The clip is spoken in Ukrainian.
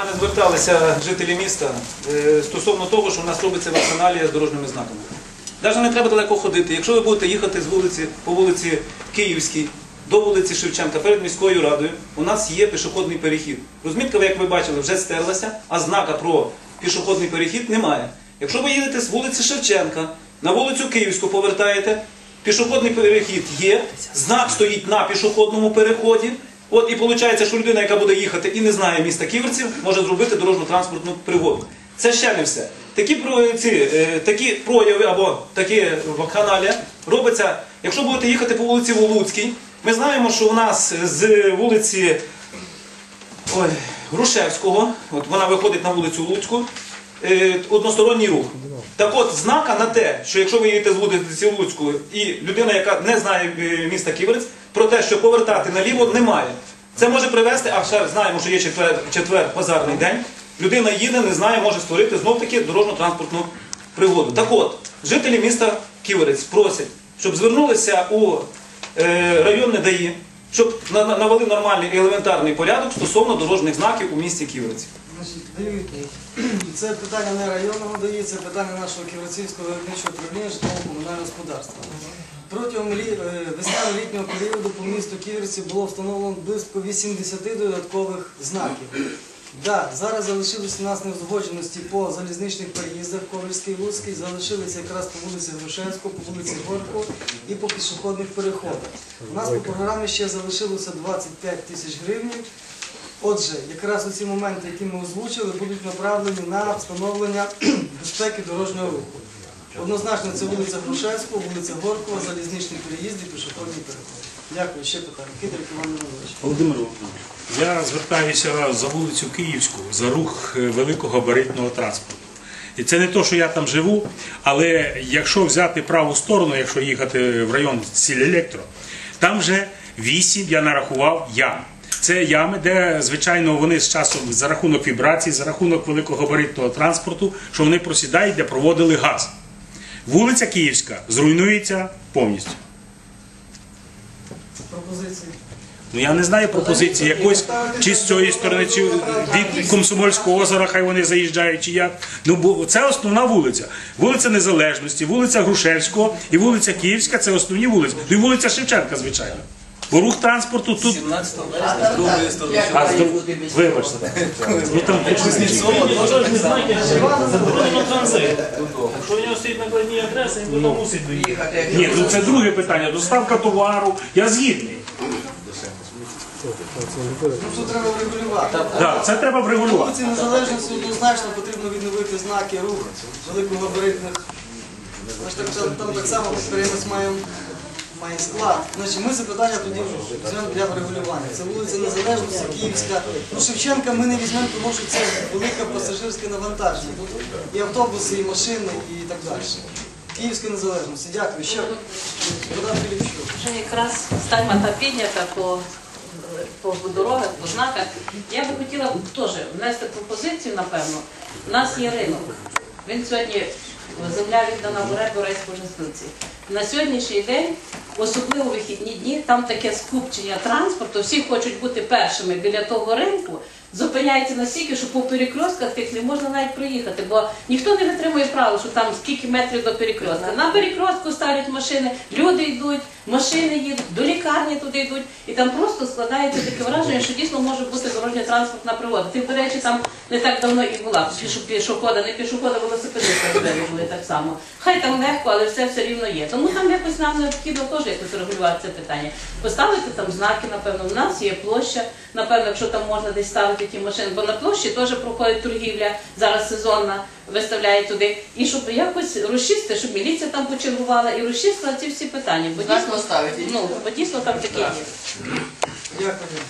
Мене зверталися жителі міста е, стосовно того, що в нас робиться вакциналія з дорожніми знаками. Навіть не треба далеко ходити. Якщо ви будете їхати з вулиці по вулиці Київській до вулиці Шевченка перед міською радою, у нас є пішохідний перехід. Розмітка, як ви бачили, вже стерлася, а знака про пішохідний перехід немає. Якщо ви їдете з вулиці Шевченка на вулицю Київську повертаєте, пішохідний перехід є, знак стоїть на пішохідному переході. От і виходить, що людина, яка буде їхати і не знає міста Ківерців, може зробити дорожньо-транспортну пригоду. Це ще не все. Такі, ці, е, такі прояви або такі вакханалія робиться, якщо будете їхати по вулиці Волуцькій, ми знаємо, що у нас з вулиці ой, Грушевського, от вона виходить на вулицю Луцьку, е, односторонній рух. Так от, знака на те, що якщо ви їдете з вулиці Луцьку і людина, яка не знає е, міста Ківерець, про те, що повертати наліво, немає. Це може привести, а ще знаємо, що є четвер, четвер базарний день. Людина їде, не знає, може створити знов-таки дорожньо-транспортну пригоду. Так от, жителі міста Ківерець просять, щоб звернулися у е, районне ДАІ, щоб на- на- навели нормальний і елементарний порядок стосовно дорожніх знаків у місті Ківерець. Це питання не районного дає, це питання нашого Ківерцівського виробничого управління житлово-комунального господарства. Протягом е, весняно-літнього періоду по місту Ківерці було встановлено близько 80 додаткових знаків. Да, зараз залишилися у нас неузгодженості по залізничних переїздах Ковальський, Луцький, залишилися якраз по вулиці Грушевського, по вулиці Горького і по пішохідних переходах. У нас по програмі ще залишилося 25 тисяч гривень. Отже, якраз ці моменти, які ми озвучили, будуть направлені на встановлення безпеки дорожнього руху. Однозначно, це вулиця Грушевського, вулиця Горького, залізничний переїзд і пішохідний переход. Дякую. Ще питання. Кидар Іван Іванович. Володимир Володимирович, я звертаюся за вулицю Київську за рух е, великогабаритного транспорту. І це не то, що я там живу, але якщо взяти праву сторону, якщо їхати в район Сіль Електро, там вже вісім я нарахував ям. Це ями, де, звичайно, вони з часом за рахунок вібрацій, за рахунок великогабаритного транспорту, що вони просідають, де проводили газ. Вулиця Київська зруйнується повністю. Пропозиції. Ну я не знаю пропозиції якось, чи з цієї сторони, чи від Комсомольського озера, хай вони заїжджають, чи як. Ну бо це основна вулиця. Вулиця Незалежності, вулиця Грушевського і вулиця Київська це основні вулиці. Ну і вулиця Шевченка, звичайно. Бо рух транспорту тут. 17 вересня вибачте. Ну там заборонено транзит. Якщо у нього стоїть накладні адреси, він потім мусить доїхати. ні, ну це друге питання. Доставка товару. Я згідний. Ну, тут треба врегулювати. Так, це треба врегулювати. Вулиці Незалежності однозначно потрібно відновити знаки рух великогабаритних. Там так само підприємець має, має склад. Значить, ми це питання тоді візьмемо для врегулювання. Це вулиця Незалежності, Київська. Ну, Шевченка ми не візьмемо, тому що це велике пасажирське навантаження. Тут і автобуси, і машини, і так далі. Київська незалежності. Дякую. Ще Богдан Філіпчук. Вже якраз стальма та піднята по, по дорогах, по знаках. Я би хотіла теж внести пропозицію, напевно. У нас є ринок. Він сьогодні земля віддана в оренду райспоживці. На сьогоднішній день, особливо вихідні дні, там таке скупчення транспорту, всі хочуть бути першими біля того ринку. Зупиняється настільки, що по перекрестках тих не можна навіть проїхати, бо ніхто не витримує правил, що там скільки метрів до перекрестка. На перекрестку ставлять машини, люди йдуть, машини їдуть, до лікарні туди йдуть, і там просто складається таке враження, що дійсно може бути дорожня транспортна пригода. Ти, до речі, там не так давно і була пішо- пішохода, не пішохода, велосипедиста ходили були так само. Хай там легко, але все все рівно є. Тому там якось нам необхідно теж якось регулювати це питання. Поставити там знаки, напевно, в нас є площа, напевно, якщо там можна десь ставити ті машини, бо на площі теж проходить торгівля, зараз сезонна, виставляють туди. І щоб якось розчистити, щоб міліція там почергувала і розчистила ці всі питання. Бо дійсно, ну, бо дійсно там таке є. Дякую.